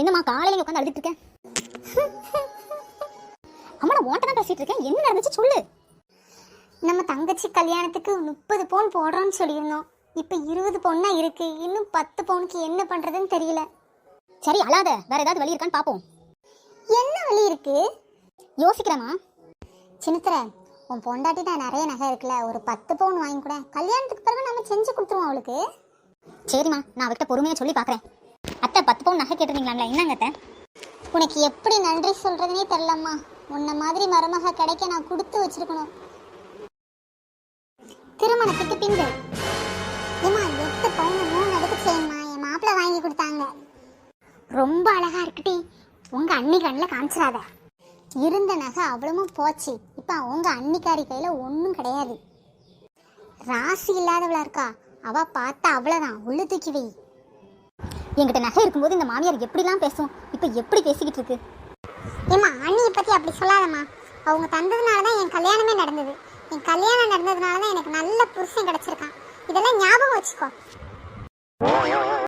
என்னம்மா காலையில உட்காந்து அழுதுட்டு இருக்க? அம்மா நான் தான் பேசிட்டு இருக்கேன். என்ன நடந்துச்சு சொல்லு. நம்ம தங்கச்சி கல்யாணத்துக்கு முப்பது பவுன் போடுறோம்னு சொல்லியிருந்தோம். இப்போ இருபது பவுன் தான் இருக்கு. இன்னும் பத்து பவுனுக்கு என்ன பண்றதுன்னு தெரியல. சரி அழாத. வேற ஏதாவது வழி இருக்கான்னு பாப்போம். என்ன வழி இருக்கு? யோசிக்கிறேம்மா. சின்னத்திர உன் பொண்டாட்டி தான் நிறைய நகை இருக்குல்ல. ஒரு பத்து பவுன் வாங்கி கூட. கல்யாணத்துக்கு பிறகு நம்ம செஞ்சு கொடுத்துருவோம் அவளுக்கு. சரிம்மா நான் அவர்கிட்ட பொறுமையாக சொல்லி பார்க்குறேன் அத்தை பத்து பவுன் நகை கேட்டிருந்தீங்களா என்னங்க அத்தை? உனக்கு எப்படி நன்றி சொல்கிறதுனே தெரிலம்மா உன்ன மாதிரி மருமக கிடைக்க நான் கொடுத்து வச்சிருக்கணும். திருமணத்துக்கு பின்பு. ஏமா எட்டு பவுன் மூணு அடுக்கு செய்யுமா என் மாப்பிள்ளை வாங்கி கொடுத்தாங்க. ரொம்ப அழகாக இருக்குட்டி உங்கள் அண்ணி கண்ணில் காமிச்சிடாத. இருந்த நகை அவ்வளவும் போச்சு. இப்போ உங்க அன்னிக்காரி கையில் ஒன்றும் கிடையாது. ராசி இல்லாதவளா இருக்கா? அவ பார்த்தா அவ்வளவுதான். உள்ளு தூக்கி வை. என்கிட்ட நகை இருக்கும்போது இந்த மாமியார் எப்படிலாம் பேசும்? இப்போ எப்படி பேசிக்கிட்டு இருக்கு? ஏம்மா அண்ணியை பற்றி அப்படி சொல்லாதம்மா. அவங்க தந்ததுனால தான் என் கல்யாணமே நடந்தது. என் கல்யாணம் நடந்ததுனால தான் எனக்கு நல்ல புருஷன் கிடைச்சிருக்கான். இதெல்லாம் ஞாபகம் வச்சுக்கோ.